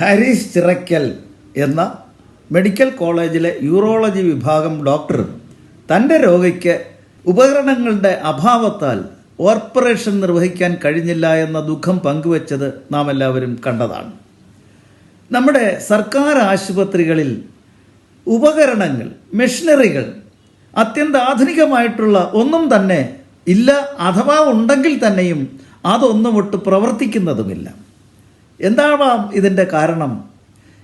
ഹാരിസ് ചിറയ്ക്കൽ എന്ന മെഡിക്കൽ കോളേജിലെ യൂറോളജി വിഭാഗം ഡോക്ടർ തന്റെ രോഗിക്ക് ഉപകരണങ്ങളുടെ അഭാവത്താൽ ഓർപ്പറേഷൻ നിർവഹിക്കാൻ കഴിഞ്ഞില്ല എന്ന ദുഃഖം പങ്കുവച്ചത് നാം എല്ലാവരും കണ്ടതാണ്. നമ്മുടെ സർക്കാർ ആശുപത്രികളിൽ ഉപകരണങ്ങൾ മെഷീനറികൾ അത്യന്താധുനികമായിട്ടുള്ള ഒന്നും തന്നെ ഇല്ല അഥവാ ഉണ്ടെങ്കിൽ തന്നെയും അതൊന്നും ഒട്ട് പ്രവർത്തിക്കുന്നതുമില്ല. എന്താവാം ഇതിന്റെ കാരണം?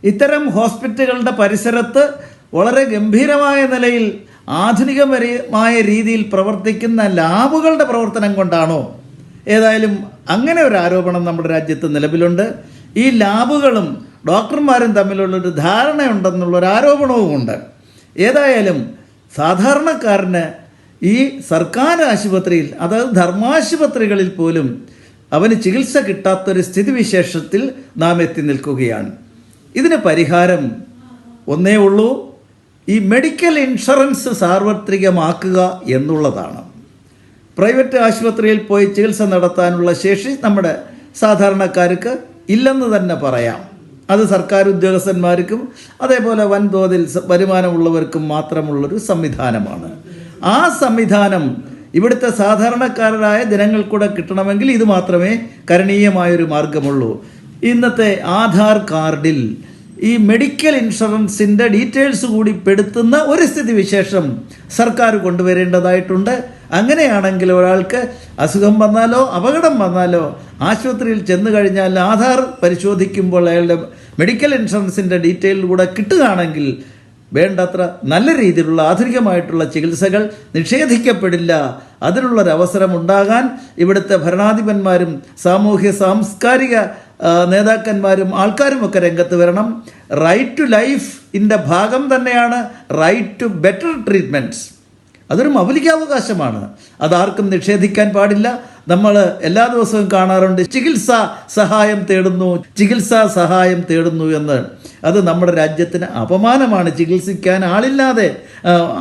ഇത്തരം ഹോസ്പിറ്റലുകളുടെ പരിസരത്ത് വളരെ ഗംഭീരമായ നിലയിൽ ആധുനികപരമായ രീതിയിൽ പ്രവർത്തിക്കുന്ന ലാബുകളുടെ പ്രവർത്തനം കൊണ്ടാണോ? ഏതായാലും അങ്ങനെ ഒരു ആരോപണം നമ്മുടെ രാജ്യത്ത് നിലവിലുണ്ട്. ഈ ലാബുകളും ഡോക്ടർമാരും തമ്മിലുള്ളൊരു ധാരണയുണ്ടെന്നുള്ളൊരു ആരോപണവുമുണ്ട് ഏതായാലും സാധാരണക്കാരന് ഈ സർക്കാർ ആശുപത്രിയിൽ അതായത് ധർമാശുപത്രികളിൽ പോലും അവന് ചികിത്സ കിട്ടാത്തൊരു സ്ഥിതിവിശേഷത്തിൽ നാം എത്തി നിൽക്കുകയാണ്. ഇതിന് പരിഹാരം ഒന്നേ ഉള്ളൂ. ഈ മെഡിക്കൽ ഇൻഷുറൻസ് സാർവത്രികമാക്കുക എന്നുള്ളതാണ്. പ്രൈവറ്റ് ആശുപത്രിയിൽ പോയി ചികിത്സ നടത്താനുള്ള ശേഷി നമ്മുടെ സാധാരണക്കാർക്ക് ഇല്ലെന്ന് തന്നെ പറയാം. അത് സർക്കാർ ഉദ്യോഗസ്ഥന്മാർക്കും അതേപോലെ വൻതോതിൽ വരുമാനമുള്ളവർക്കും മാത്രമുള്ളൊരു സംവിധാനമാണ്. ആ സംവിധാനം ഇവിടുത്തെ സാധാരണക്കാരനായ ജനങ്ങൾക്കൂടെ കിട്ടണമെങ്കിൽ ഇത് മാത്രമേ കരണീയമായൊരു മാർഗമുള്ളൂ. ഇന്നത്തെ ആധാർ കാർഡിൽ ഈ മെഡിക്കൽ ഇൻഷുറൻസിന്റെ ഡീറ്റെയിൽസ് കൂടി പെടുത്തുന്ന ഒരു സ്ഥിതിവിശേഷം സർക്കാർ കൊണ്ടുവരേണ്ടതായിട്ടുണ്ട്. അങ്ങനെയാണെങ്കിൽ ഒരാൾക്ക് അസുഖം വന്നാലോ അപകടം വന്നാലോ ആശുപത്രിയിൽ ചെന്നു കഴിഞ്ഞാൽ ആധാർ പരിശോധിക്കുമ്പോൾ അയാളുടെ മെഡിക്കൽ ഇൻഷുറൻസിന്റെ ഡീറ്റെയിൽ കൂടെ കിട്ടുകയാണെങ്കിൽ വേണ്ടത്ര നല്ല രീതിയിലുള്ള ആധുനികമായിട്ടുള്ള ചികിത്സകൾ നിഷേധിക്കപ്പെടില്ല. അതിനുള്ളൊരവസരം ഉണ്ടാകാൻ ഇവിടുത്തെ ഭരണാധിപന്മാരും സാമൂഹ്യ സാംസ്കാരിക നേതാക്കന്മാരും ആൾക്കാരും ഒക്കെ രംഗത്ത് വരണം. റൈറ്റ് ടു ലൈഫ് ഇന്റെ ഭാഗം തന്നെയാണ് റൈറ്റ് ടു ബെറ്റർ ട്രീറ്റ്മെന്റ്സ് അതൊരു മൗലികാവകാശമാണ്. അതാർക്കും നിഷേധിക്കാൻ പാടില്ല. നമ്മൾ എല്ലാ ദിവസവും കാണാറുണ്ട്. ചികിത്സാ സഹായം തേടുന്നു ചികിത്സാ സഹായം തേടുന്നു എന്ന്. അത് നമ്മുടെ രാജ്യത്തിന് അപമാനമാണ്. ചികിത്സിക്കാൻ ആളില്ലാതെ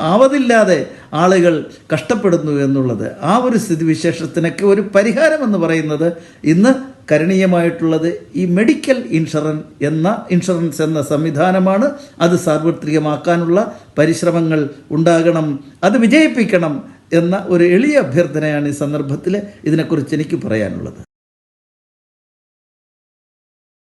ആവതില്ലാതെ ആളുകൾ കഷ്ടപ്പെടുന്നു എന്നുള്ളത്. ആ ഒരു സ്ഥിതിവിശേഷത്തിനൊക്കെ ഒരു പരിഹാരം എന്ന് പറയുന്നത് ഇന്ന് കരണീയമായിട്ടുള്ളത് ഈ മെഡിക്കൽ ഇൻഷുറൻസ് എന്ന ഇൻഷുറൻസ് എന്ന സംവിധാനമാണ്. അത് സാർവത്രികമാക്കാനുള്ള പരിശ്രമങ്ങൾ ഉണ്ടാകണം. അത് വിജയിപ്പിക്കണം. എന്ന ഒരു എളിയ അഭ്യർത്ഥനയാണ് ഈ സന്ദർഭത്തിൽ ഇതിനെക്കുറിച്ച് എനിക്ക് പറയാനുള്ളത്.